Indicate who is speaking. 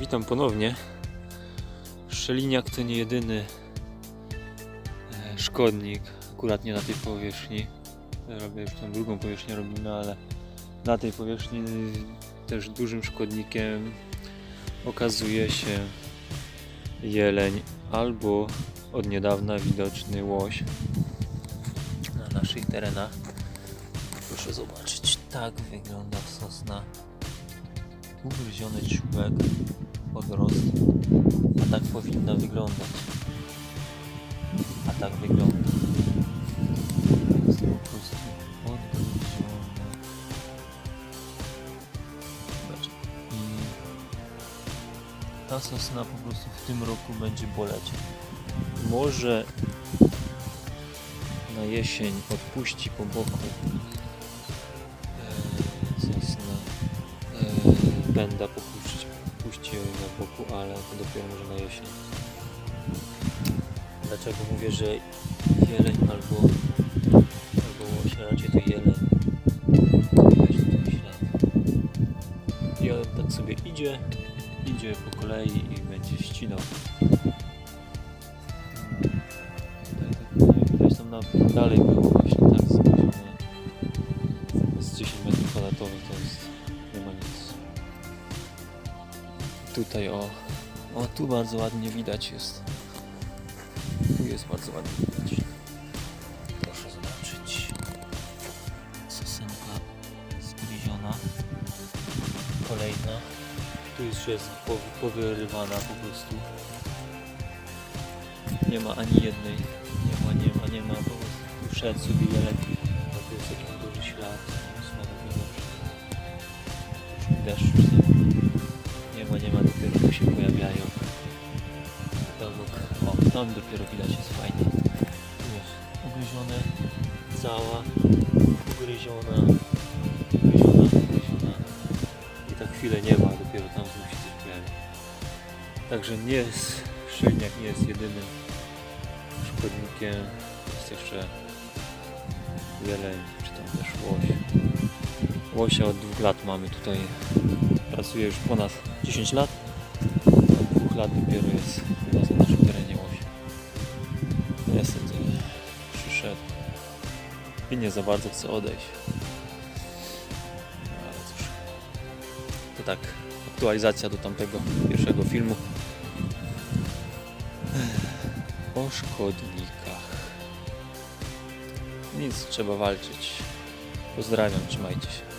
Speaker 1: Witam ponownie. Szczeliniak to nie jedyny e, szkodnik, akurat nie na tej powierzchni. Robię już tą drugą powierzchnię robimy, ale na tej powierzchni też dużym szkodnikiem okazuje się jeleń albo od niedawna widoczny łoś na naszych terenach. Proszę zobaczyć, tak wygląda sosna. Ugryziony czubek, podrost. A tak powinna wyglądać. A tak wygląda. Jest po prostu odgryzione. Zobacz. I ta sosna po prostu w tym roku będzie boleć. Może na jesień odpuści po boku e, sosna e, będa popuścić, ją na boku, ale to dopiero może na jesień. Dlaczego mówię, że jeleń albo albo łosia, raczej to jeleń. Weź tutaj ślad. I on tak sobie idzie, idzie po kolei i będzie ścinał. Tutaj tak nie widać, tam dalej było Tutaj o, o tu bardzo ładnie widać jest. Tu jest bardzo ładnie widać. Proszę zobaczyć. Sosenka zgryziona. Kolejna. Tu już jest powy- powyrywana po prostu. Nie ma ani jednej. Nie ma, nie ma, nie ma. Po prostu wszedł sobie jeleń. Bo tu jest jakiś duży ślad. Deszcz. Nie ma, nie ma. Dopiero tu się pojawiają. Tam, o, tam dopiero widać jest fajnie. Jest ugryzione. Cała. Ugryziona. Ugryziona, ugryziona. I tak chwilę nie ma. Dopiero tam znów się coś. Także nie jest, szczelniak nie jest jedynym szkodnikiem. Jest jeszcze jeleń, czy tam też łoś. Łosia od dwóch lat mamy tutaj. Pracuje już ponad 10 lat. Od dwóch lat dopiero jest u na naszym terenie łoś. Niestety przyszedł i nie za bardzo chce odejść. No ale cóż. To tak, aktualizacja do tamtego pierwszego filmu. O szkodnikach. Nic, trzeba walczyć. Pozdrawiam, trzymajcie się.